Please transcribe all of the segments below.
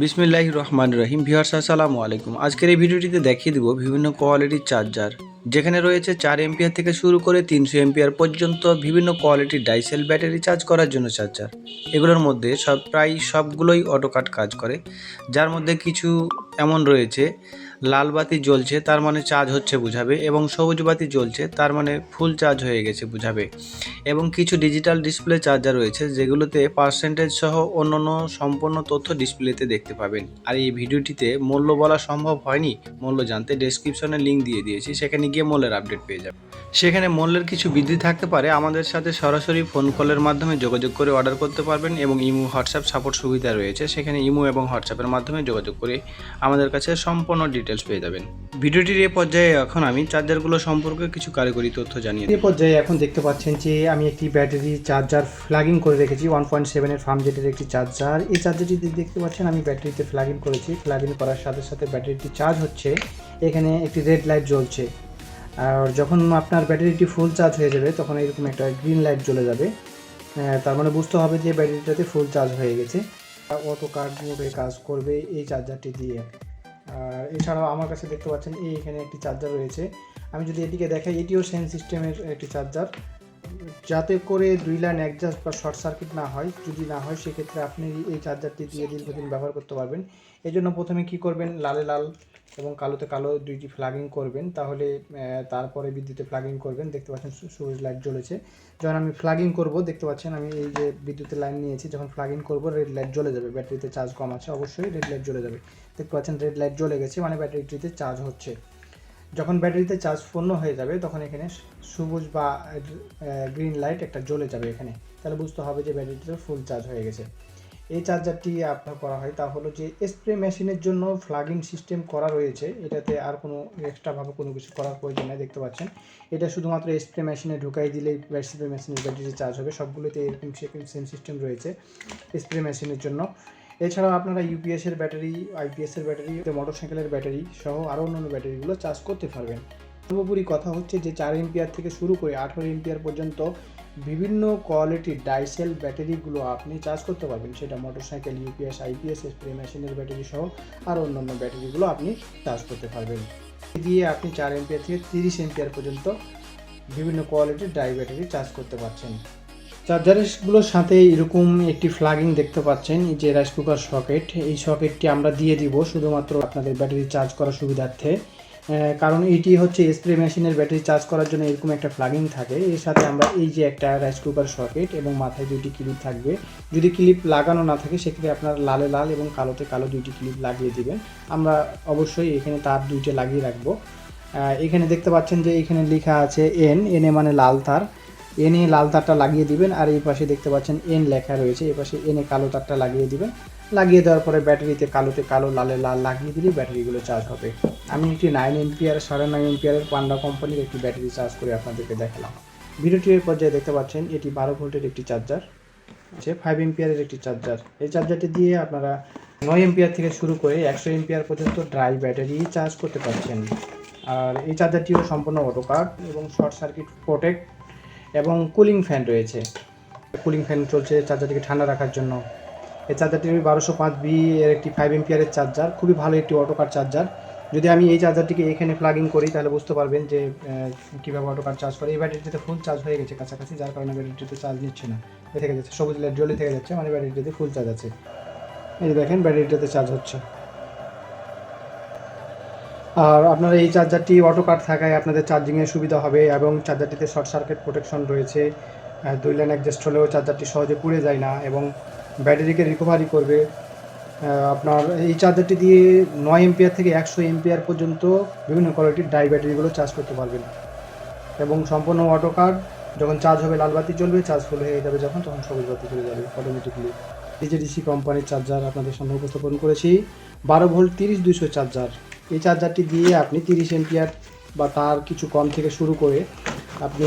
বিসমিল্লাহ রহমান রহিম। ভিউয়ার্স সালামু আলাইকুম। আজকের এই ভিডিওটিতে দেখিয়ে দেবো বিভিন্ন কোয়ালিটির চার্জার। যেখানে রয়েছে চার এমপিয়ার থেকে শুরু করে তিনশো এমপিয়ার পর্যন্ত বিভিন্ন কোয়ালিটির ডাইসেল ব্যাটারি চার্জ করার জন্য চার্জার। এগুলোর মধ্যে সব প্রায় সবগুলোই অটোকাট কাজ করে। যার মধ্যে কিছু এমন রয়েছে লাল বাতি জ্বলছে, তার মানে চার্জ হচ্ছে বুঝাবে, এবং সবুজ বাতি জ্বলছে, তার মানে ফুল চার্জ হয়ে গেছে বুঝাবে। এবং কিছু ডিজিটাল ডিসপ্লে চার্জার রয়েছে, যেগুলোতে পার্সেন্টেজ সহ অন্যান্য সম্পূর্ণ তথ্য ডিসপ্লেতে দেখতে পাবেন। আর এই ভিডিওটিতে মূল্য বলা সম্ভব হয়নি, মূল্য জানতে ডেসক্রিপশনে লিঙ্ক দিয়ে দিয়েছি, সেখানে গিয়ে মূল্যের আপডেট পেয়ে যাবেন। সেখানে মূল্যের কিছু বৃদ্ধি থাকতে পারে, আমাদের সাথে সরাসরি ফোন কলের মাধ্যমে যোগাযোগ করে অর্ডার করতে পারবেন, এবং ইমো হোয়াটসঅ্যাপ সাপোর্ট সুবিধা রয়েছে, সেখানে ইমো এবং হোয়াটসঅ্যাপের মাধ্যমে যোগাযোগ করে আমাদের কাছে সম্পূর্ণ ডিটেলস পেয়ে যাবেন। ভিডিওটির এ পর্যায়ে এখন আমি চার্জারগুলো সম্পর্কে কিছু কারিগরি তথ্য জানিয়ে এই পর্যায়ে এখন দেখতে পাচ্ছেন যে আমি একটি ব্যাটারি চার্জার ফ্ল্যাগিং করে রেখেছি ওয়ান পয়েন্ট সেভেনের ফার্ম জেটের একটি চার্জার। এই চার্জারটি দেখতে পাচ্ছেন আমি ব্যাটারিতে ফ্ল্যাগিং করেছি। ফ্ল্যাগিং করার সাথে সাথে ব্যাটারিটি চার্জ হচ্ছে। এখানে একটি রেড লাইট জ্বলছে। আর যখন আপনার ব্যাটারিটি ফুল চার্জ হয়ে যাবে তখন এরকম একটা গ্রিন লাইট জ্বলে যাবে। আহ, তার মানে বুঝতে হবে যে ব্যাটারিটাতে ফুল চার্জ হয়ে গেছে। অটো কার্ড মোডে কাজ করবে এই চার্জারটি দিয়ে। আর এছাড়াও আমার কাছে দেখতে পাচ্ছেন এই এখানে একটি চার্জার রয়েছে। আমি যদি এটিকে দেখাই, এটিও সেন সিস্টেমের একটি চার্জার যাতে করে দুই লাইন অ্যাডজাস্ট বা শর্ট সার্কিট না হয়, যদি না হয়, সেক্ষেত্রে আপনি এই চার্জারটি দিয়ে দীর্ঘদিন ব্যবহার করতে পারবেন। এই জন্য প্রথমে কি করবেন? লালে লাল এবং কালোতে কালো দুইটি ফ্ল্যাগিং করবেন। তাহলে তারপরে বিদ্যুতে ফ্ল্যাগিং করবেন। দেখতে পাচ্ছেন সবুজ লাইট জ্বলেছে। যখন আমি ফ্ল্যাগিং করব, দেখতে পাচ্ছেন আমি এই যে বিদ্যুতের লাইন নিয়েছি, যখন ফ্ল্যাগিং করব রেড লাইট জ্বলে যাবে। ব্যাটারিতে চার্জ কম আছে, অবশ্যই রেড লাইট জ্বলে যাবে। দেখতে পাচ্ছেন রেড লাইট জ্বলে গেছে মানে ব্যাটারিটিতে চার্জ হচ্ছে। যখন ব্যাটারিতে চার্জ পূর্ণ হয়ে যাবে, তখন এখানে সবুজ বা গ্রিন লাইট একটা জ্বলে যাবে এখানে। তাহলে বুঝতে হবে যে ব্যাটারিটা ফুল চার্জ হয়ে গেছে। এই চার্জারটি আপনার করা হয় তা হলো যে স্প্রে মেশিনের জন্য ফ্লাগিং সিস্টেম করা রয়েছে। এটাতে আর কোনো এক্সট্রাভাবে কোনো কিছু করার প্রয়োজন নেই, দেখতে পাচ্ছেন। এটা শুধুমাত্র স্প্রে মেশিনে ঢুকাই দিলেই স্প্রে মেশিনের ব্যাটারি চার্জ হবে। সবগুলোতে এরকম সেম সিস্টেম রয়েছে স্প্রে মেশিনের জন্য। এছাড়াও আপনারা ইউপিএস এর ব্যাটারি আইপিএস এর ব্যাটারি মোটরসাইকেলের ব্যাটারি সহ আরও অন্যান্য ব্যাটারিগুলো চার্জ করতে পারবেন। সর্বোপরি কথা হচ্ছে যে চার এমপিআর থেকে শুরু করে আঠারো এমপিআর পর্যন্ত বিভিন্ন কোয়ালিটির ডাইসেল ব্যাটারিগুলো আপনি চার্জ করতে পারবেন। সেটা মোটরসাইকেল ইউপিএস আইপিএস স্প্রে মেশিনের ব্যাটারি সহ আর অন্যান্য ব্যাটারিগুলো আপনি চার্জ করতে পারবেন। দিয়ে আপনি চার এমপিআর থেকে তিরিশ এমপিআর পর্যন্ত বিভিন্ন কোয়ালিটির ডাই ব্যাটারি চার্জ করতে পারছেন। চার্জারগুলোর সাথে এরকম একটি ফ্লাগিং দেখতে পাচ্ছেন, এই যে রাইস কুকার সকেট এই সকেটটি আমরা দিয়ে দিব শুধুমাত্র আপনাদের ব্যাটারি চার্জ করার সুবিধার্থে। কারণ এটি হচ্ছে স্প্রে মেশিনের ব্যাটারি চার্জ করার জন্য এরকম একটা ফ্লাগিং থাকে। এর সাথে আমরা এই যে একটা রাইস কুকার সকেট এবং মাথায় দুইটি ক্লিপ থাকবে। যদি ক্লিপ লাগানো না থাকে, সেক্ষেত্রে আপনার লালে লাল এবং কালোতে কালো দুইটি ক্লিপ লাগিয়ে দিবেন। আমরা অবশ্যই এখানে তার দুইটা লাগিয়ে রাখব। এখানে দেখতে পাচ্ছেন যে এখানে লেখা আছে এন এনে মানে লাল তার। এনে লাল তারটা লাগিয়ে দিবেন আর এই পাশে দেখতে পাচ্ছেন এন লেখা রয়েছে। এই পাশে এনে কালো তারটা লাগিয়ে দিবেন। লাগিয়ে দেওয়ার পরে ব্যাটারিতে কালোতে কালো, লালে, লাল লাগিয়ে দিলে ব্যাটারিগুলো চার্জ হবে। আমি একটি নাইন এমপিআর সাড়ে নয় এমপিআরের পান্ডা কোম্পানির একটি ব্যাটারি চার্জ করে আপনাদেরকে দেখালাম। ভিডিওটির পর্যায়ে দেখতে পাচ্ছেন, এটি বারো ভোল্টের একটি চার্জার আছে ফাইভ এমপিআরের একটি চার্জার এই চার্জারটি দিয়ে আপনারা নয় এমপিআর থেকে শুরু করে একশো এমপিআর পর্যন্ত ড্রাই ব্যাটারি চার্জ করতে পারছেন। আর এই চার্জারটিও সম্পূর্ণ অটোকাট এবং শর্ট সার্কিট প্রোটেক্ট এবং কুলিং ফ্যান রয়েছে। কুলিং ফ্যান চলছে চার্জারটিকে ঠান্ডা রাখার জন্য। এই চার্জারটি বারোশো পাঁচ বি এর একটি ফাইভ এমপিআরের চার্জার। খুবই ভালো একটি অটোকার চার্জার। যদি আমি এই চার্জারটিকে এখানে প্লাগিং করি, তাহলে বুঝতে পারবেন যে কীভাবে অটোকার চার্জ করে। এই ব্যাটারিটিতে ফুল চার্জ হয়ে গেছে কাছাকাছি, যার কারণে ব্যাটারিটিতে চার্জ নিচ্ছে না। থেকে যাচ্ছে, সবুজ লাইট জ্বলে থেকে যাচ্ছে মানে ব্যাটারিটিতে ফুল চার্জ আছে। এই দেখেন, ব্যাটারিটাতে চার্জ হচ্ছে। আর আপনার এই চার্জারটি অটো কাট থাকায় আপনাদের চার্জিংয়ের সুবিধা হবে এবং চার্জারটিতে শর্ট সার্কিট প্রোটেকশন রয়েছে। দুই লাইন অ্যাডজাস্ট হলেও চার্জারটি সহজে পুড়ে যায় না এবং ব্যাটারিকে রিকভারি করবে। আপনার এই চার্জারটি দিয়ে নয় এমপিআর থেকে একশো এমপিআর পর্যন্ত বিভিন্ন কোয়ালিটির ডাই ব্যাটারিগুলো চার্জ করতে পারবেন। এবং সম্পূর্ণ অটো কার্ড যখন চার্জ হবে লাল বাতি জ্বলবে চার্জ ফুল হয়ে যাবে যখন, তখন সবুজ বাতি চলে যাবে অটোমেটিকলি ডিজেডিসি কোম্পানির চার্জার আপনাদের সামনে উপস্থাপন করেছি, বারো ভোল্ট তিরিশ দুইশো চার্জার এই চার্জারটি দিয়ে আপনি তিরিশ এমপিআর বা তার কিছু কম থেকে শুরু করে আপনি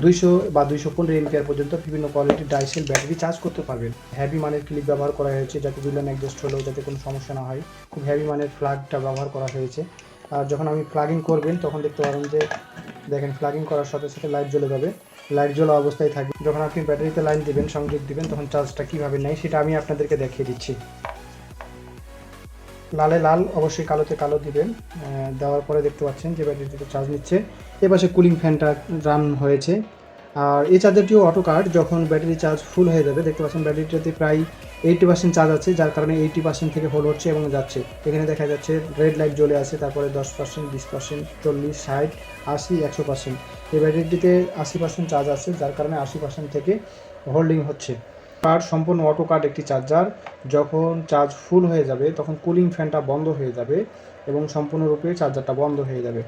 দুইশো বা দুইশো পনেরো এমপিআর পর্যন্ত বিভিন্ন কোয়ালিটির ডাইসেল ব্যাটারি চার্জ করতে পারবেন। হ্যাভি মানের ক্লিপ ব্যবহার করা হয়েছে যাতে দুলান অ্যাডজাস্ট হলেও যাতে কোনো সমস্যা না হয়। খুব হ্যাভি মানের ফ্ল্যাগটা ব্যবহার করা হয়েছে। আর যখন আমি ফ্ল্যাগিং করবেন, তখন দেখতে পারেন যে, দেখেন ফ্ল্যাগিং করার সাথে সাথে লাইট জ্বলে যাবে। লাইট জ্বলা অবস্থায় থাকবে। যখন আপনি ব্যাটারিতে লাইন দেবেন, সংযোগ দেবেন, তখন চার্জটা কীভাবে নেয়, সেটা আমি আপনাদেরকে দেখিয়ে দিচ্ছি। লালে লাল, অবশ্যই কালোতে কালো দিবেন। দেওয়ার পরে দেখতে পাচ্ছেন যে ব্যাটারিটিতে চার্জ নিচ্ছে। এপাশে কুলিং ফ্যানটা রান হয়েছে। আর এই চার্জারটিও অটো কার্ড যখন ব্যাটারি চার্জ ফুল হয়ে যাবে, দেখতে পাচ্ছেন ব্যাটারিটাতে প্রায় এইটি পার্সেন্ট চার্জ আছে, যার কারণে এইটি পার্সেন্ট থেকে হোল হচ্ছে এবং যাচ্ছে। এখানে দেখা যাচ্ছে রেড লাইট জ্বলে আছে, তারপরে দশ পার্সেন্ট বিশ পার্সেন্ট চল্লিশ, ষাট, আশি, একশো পার্সেন্ট এই ব্যাটারিটিতে আশি পার্সেন্ট চার্জ আছে, যার কারণে আশি পার্সেন্ট থেকে হোল্ডিং হচ্ছে। আর সম্পূর্ণ অটো কার্ড একটি চার্জার যখন চার্জ ফুল হয়ে যাবে, তখন কুলিং ফ্যানটা বন্ধ হয়ে যাবে এবং সম্পূর্ণরূপে চার্জারটা বন্ধ হয়ে যাবে।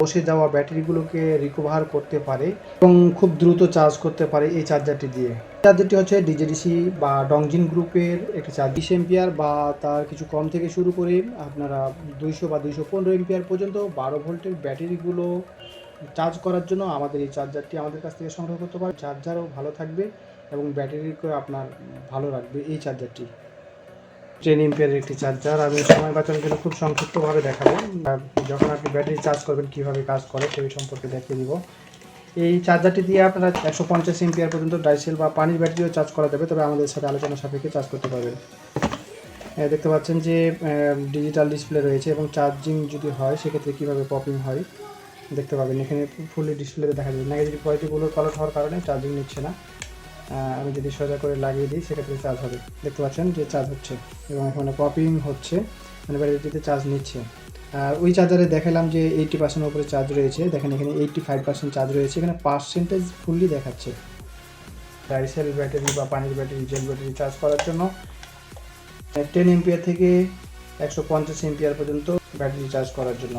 বসে যাওয়া ব্যাটারিগুলোকে রিকভার করতে পারে এবং খুব দ্রুত চার্জ করতে পারে এই চার্জারটি দিয়ে। চার্জারটি হচ্ছে ডিজেডিসি বা ডংজিন গ্রুপের একটি চার্জ বিশ এম্পিয়ার বা তার কিছু কম থেকে শুরু করে আপনারা দুইশো বা দুইশো পনেরো এম্পিয়ার পর্যন্ত বারো ভোল্টের ব্যাটারিগুলো চার্জ করার জন্য আমাদের এই চার্জারটি আমাদের কাছ থেকে সংগ্রহ করতে পারে চার্জারও ভালো থাকবে। এবং ব্যাটারিকে আপনার ভালো রাখবে এই চার্জারটি টেন এম্পিয়ারের একটি চার্জার আমি সময় বাঁচানোর জন্য খুব সংক্ষিপ্তভাবে দেখাবো। যখন আপনি ব্যাটারি চার্জ করবেন, কীভাবে কাজ করে, সেই সম্পর্কে দেখিয়ে দিব। এই চার্জারটি দিয়ে আপনারা একশো পঞ্চাশ এম্পিয়ার পর্যন্ত ডাইসেল বা পানির ব্যাটারিও চার্জ করা যাবে, তবে আমাদের সাথে আলোচনা সাপেক্ষে চার্জ করতে পারবেন। দেখতে পাচ্ছেন যে ডিজিটাল ডিসপ্লে রয়েছে এবং চার্জিং যদি হয়, সেক্ষেত্রে কীভাবে পপিং হয়, দেখতে পাবেন। এখানে ফুলি ডিসপ্লেতে দেখা যাবে। নেগেটিভ পজিটিভগুলোর কালার হওয়ার কারণে চার্জিং নিচ্ছে না। আমি যদি সোজা করে লাগিয়ে দিই, সেক্ষেত্রে চার্জ হবে। দেখতে পাচ্ছেন যে চার্জ হচ্ছে এবং এখানে পপিং হচ্ছে মানে ব্যাটারিটিতে চার্জ নিচ্ছে। আর ওই চার্জারে দেখালাম যে এইটি পার্সেন্ট উপরে চার্জ রয়েছে। দেখেন এখানে এইটটি ফাইভ পার্সেন্ট চার্জ রয়েছে। এখানে পার্সেন্টেজ ফুললি দেখাচ্ছে। ডাইসেল ব্যাটারি বা পানির ব্যাটারি জেল ব্যাটারি চার্জ করার জন্য। টেন এম্পিয়ার থেকে একশো পঞ্চাশ এম্পিয়ার পর্যন্ত ব্যাটারি চার্জ করার জন্য।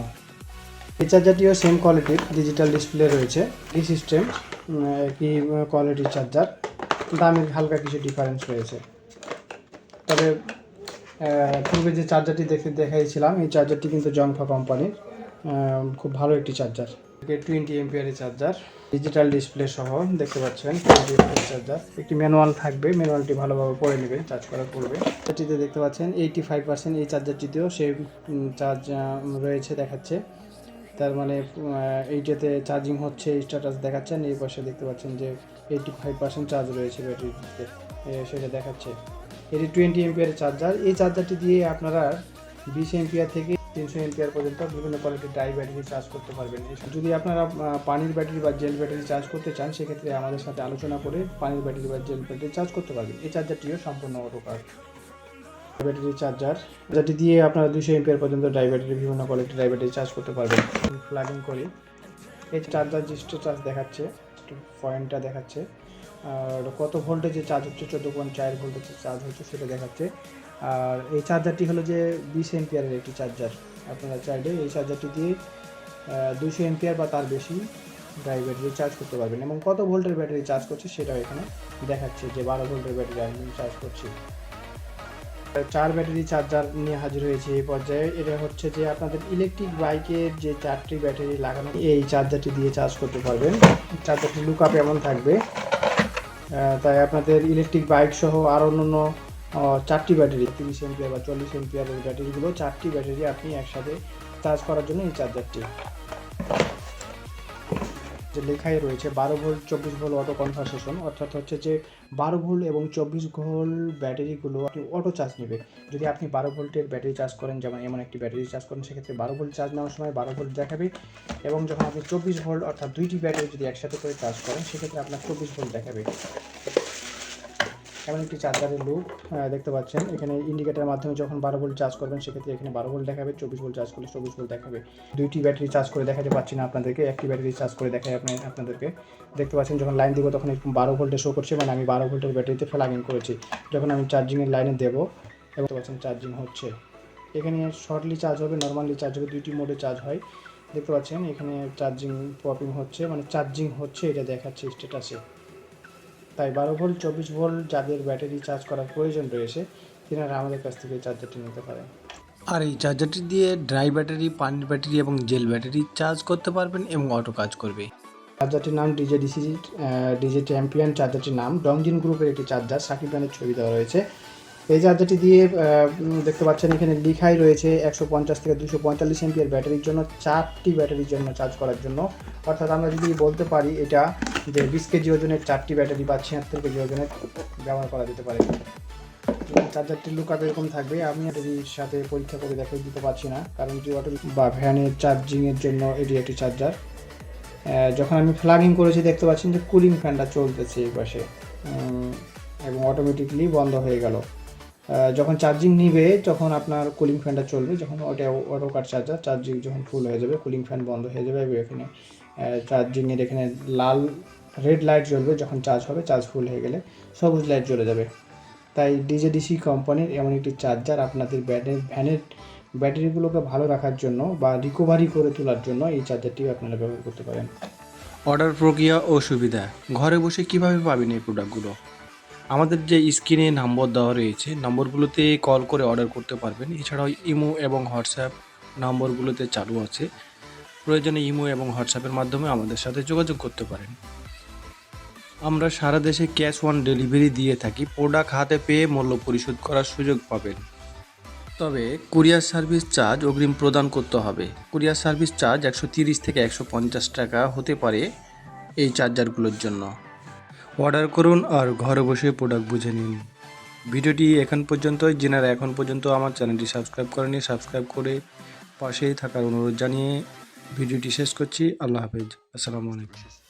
এই চার্জারটিও সেম কোয়ালিটির ডিজিটাল ডিসপ্লে রয়েছে। এই সিস্টেম একই কোয়ালিটির চার্জার দামের হালকা কিছু ডিফারেন্স রয়েছে। তবে পূর্বে যে চার্জারটি দেখে, দেখাইছিলাম, এই চার্জারটি কিন্তু জংফা কোম্পানির খুব ভালো একটি চার্জার টোয়েন্টি এমপিয়ারের চার্জার ডিজিটাল ডিসপ্লে সহ, দেখতে পাচ্ছেন টোয়েন্টি চার্জার একটি ম্যানুয়াল থাকবে ম্যানুয়ালটি ভালোভাবে পড়ে নেবে চার্জ করার পূর্বে। এটিতে দেখতে পাচ্ছেন এইটি ফাইভ পার্সেন্ট এই চার্জারটিতেও সেই চার্জ রয়েছে, দেখাচ্ছে। তার মানে এইটাতে চার্জিং হচ্ছে স্ট্যাটাস দেখাচ্ছেন এই পাশে দেখতে পাচ্ছেন যে এইটি ফাইভ পার্সেন্ট চার্জ রয়েছে ব্যাটারিতে সেটা দেখাচ্ছে। এটি টোয়েন্টি এমপিয়ারের চার্জার এই চার্জারটি দিয়ে আপনারা বিশ এমপিয়ার থেকে তিনশো এমপিয়ার পর্যন্ত বিভিন্ন কোয়ালিটির ডাই ব্যাটারি চার্জ করতে পারবেন। যদি আপনারা পানির ব্যাটারি বা জেল ব্যাটারি চার্জ করতে চান, সেক্ষেত্রে আমাদের সাথে আলোচনা করে পানির ব্যাটারি বা জেল ব্যাটারি চার্জ করতে পারবেন। এই চার্জারটিও সম্পূর্ণ অটো ব্যাটারি চার্জার যেটি দিয়ে আপনারা দুশো এমপিয়ার পর্যন্ত ডাই ব্যাটারি বিভিন্ন কোয়ালিটির ডাই ব্যাটারি চার্জ করতে পারবেন। প্লাগিং করি। এই চার্জার যে চার্জ দেখাচ্ছে পয়েন্টটা দেখাচ্ছে। আর কত ভোল্টেজে চার্জ হচ্ছে, চোদ্দ পয়েন্ট চার ভোল্টেজে চার্জ হচ্ছে, সেটা দেখাচ্ছে। আর এই চার্জারটি হলো যে বিশ এমপিয়ারের একটি চার্জার আপনারা চাইলে এই চার্জারটি দিয়ে দুশো এমপিয়ার বা তার বেশি ডাই ব্যাটারি চার্জ করতে পারবেন। এবং কত ভোল্টের ব্যাটারি চার্জ করছে, সেটাও এখানে দেখাচ্ছে যে বারো ভোল্টের ব্যাটারি আমি চার্জ করছি। চার ব্যাটারি চার্জার নিয়ে হাজির হয়েছে এই পর্যায়ে। এটা হচ্ছে যে আপনাদের ইলেকট্রিক বাইকের যে চারটি ব্যাটারি লাগানো, এই চার্জারটি দিয়ে চার্জ করতে পারবেন। চার্জারটি লুক আপ এমন থাকবে। তাই আপনাদের ইলেকট্রিক বাইক সহ আর অন্যান্য চারটি ব্যাটারি, তিরিশ এমপিয়ার বা চল্লিশ এমপিয়ারের ব্যাটারিগুলো, চারটি ব্যাটারি আপনি একসাথে চার্জ করার জন্য এই চার্জারটি। যে লেখাই রয়েছে, বারো ভোল্ট চব্বিশ ভোল্ট অটো কনভার্সেশন অর্থাৎ হচ্ছে যে বারো ভোল্ট এবং চব্বিশ ভোল্ট ব্যাটারিগুলো আপনি অটো চার্জ নেবে। যদি আপনি বারো ভোল্টের ব্যাটারি চার্জ করেন, যেমন এমন একটি ব্যাটারি চার্জ করেন, সেক্ষেত্রে বারো ভোল্ট চার্জ নেওয়ার সময় বারো ভোল্ট দেখাবে এবং যখন আপনি চব্বিশ ভোল্ট অর্থাৎ দুইটি ব্যাটারি যদি একসাথে করে চার্জ করেন, সেক্ষেত্রে আপনার চব্বিশ ভোল্ট দেখাবে। এমন একটি চার্জারের লুক দেখতে পাচ্ছেন। এখানে ইন্ডিকেটারের মাধ্যমে যখন বারো ভোল্ট চার্জ করবেন, সেক্ষেত্রে এখানে বারো ভোল্ট দেখাবে, চব্বিশ ভোল্ট চার্জ করলে চব্বিশ ভোল্ট দেখাবে। দুইটি ব্যাটারি চার্জ করে দেখাতে পাচ্ছি না আপনাদেরকে, একটি ব্যাটারি চার্জ করে দেখাই আপনি, আপনাদেরকে। দেখতে পাচ্ছেন, যখন লাইন দেবো, তখন এরকম বারো ভোল্টে শো করছে মানে আমি বারো ভোল্টের ব্যাটারিতে ফ্লাগিং করেছি। যখন আমি চার্জিংয়ের লাইনে দেবো, এবং পাচ্ছেন চার্জিং হচ্ছে। এখানে শর্টলি চার্জ হবে নর্মালি চার্জ হবে, দুইটি মোডে চার্জ হয়। দেখতে পাচ্ছেন, এখানে চার্জিং পপিং হচ্ছে মানে চার্জিং হচ্ছে, এটা দেখাচ্ছে স্ট্যাটাসে তাই বারো ভোল্ট চব্বিশ ভোল্ট যাদের ব্যাটারি চার্জ করার প্রয়োজন রয়েছে তিনারা আমাদের কাছ থেকে চার্জারটি নিতে পারেন। আর এই চার্জারটি দিয়ে ড্রাই ব্যাটারি পানির ব্যাটারি এবং জেল ব্যাটারি চার্জ করতে পারবেন এবং অটো কাজ করবে। চার্জারটির নাম ডিজে ডিসি ডিজে চ্যাম্পিয়ন চার্জারটির নাম ডংজিন গ্রুপের একটি চার্জার সাকিব খানের ছবি দেওয়া রয়েছে। এই চার্জারটি দিয়ে দেখতে পাচ্ছেন এখানে লিখাই রয়েছে একশো পঞ্চাশ থেকে দুশো পঁয়তাল্লিশ এমপিয়ার ব্যাটারির জন্য, চারটি ব্যাটারির জন্য চার্জ করার জন্য। অর্থাৎ আমরা যদি বলতে পারি এটা যে বিশ কেজি ওজনের চারটি ব্যাটারি বা ছিয়াত্তর কেজি ওজনের ব্যবহার করা যেতে পারে। চার্জারটির লুক এরকম থাকবে, আমি ব্যাটারির সাথে পরীক্ষা করে দেখে দিতে পারছি না। কারণ যে অটো বা ভ্যানের চার্জিংয়ের জন্য এটি একটি চার্জার। যখন আমি ফ্লাগিং করেছি, দেখতে পাচ্ছেন যে কুলিং ফ্যানটা চলতেছে এই পাশে। এবং অটোমেটিকলি বন্ধ হয়ে গেল। যখন চার্জিং নিবে, তখন আপনার কুলিং ফ্যানটা চলবে। যখন ওটা অটো কার চার্জার চার্জিং যখন ফুল হয়ে যাবে কুলিং ফ্যান বন্ধ হয়ে যাবে এখানে চার্জিংয়ের এখানে লাল রেড লাইট জ্বলবে, যখন চার্জ হবে চার্জ ফুল হয়ে গেলে সবুজ লাইট জ্বলে যাবে। তাই ডিজেডিসি কোম্পানির এমন একটি চার্জার আপনাদের ব্যাটারি ভ্যানের ব্যাটারিগুলোকে ভালো রাখার জন্য বা রিকভারি করে তোলার জন্য এই চার্জারটি আপনারা ব্যবহার করতে পারেন। অর্ডার প্রক্রিয়া ও সুবিধা ঘরে বসে কীভাবে পাবেন এই প্রোডাক্টগুলো আমাদের যে স্ক্রিনে নম্বর দেওয়া রয়েছে, নম্বরগুলোতে কল করে অর্ডার করতে পারবেন। এছাড়াও ইমো এবং হোয়াটসঅ্যাপ নম্বরগুলোতে চালু আছে। প্রয়োজনে ইমো এবং হোয়াটসঅ্যাপের মাধ্যমে আমাদের সাথে যোগাযোগ করতে পারেন। আমরা সারা দেশে ক্যাশ অন ডেলিভারি দিয়ে থাকি। প্রোডাক্ট হাতে পেয়ে মূল্য পরিশোধ করার সুযোগ পাবেন। তবে কুরিয়ার সার্ভিস চার্জ অগ্রিম প্রদান করতে হবে। কুরিয়ার সার্ভিস চার্জ একশো থেকে একশো পঞ্চাশ টাকা হতে পারে এই চার্জারগুলোর জন্য। অর্ডার করুন আর ঘরে বসে প্রোডাক্ট বুঝে নিন। ভিডিওটি এখন পর্যন্ত যেনারা এখন পর্যন্ত আমার চ্যানেলটি সাবস্ক্রাইব করেনি সাবস্ক্রাইব করে পাশেই থাকার অনুরোধ জানিয়ে ভিডিওটি শেষ করছি। আল্লাহ হাফেজ। আসসালামু আলাইকুম।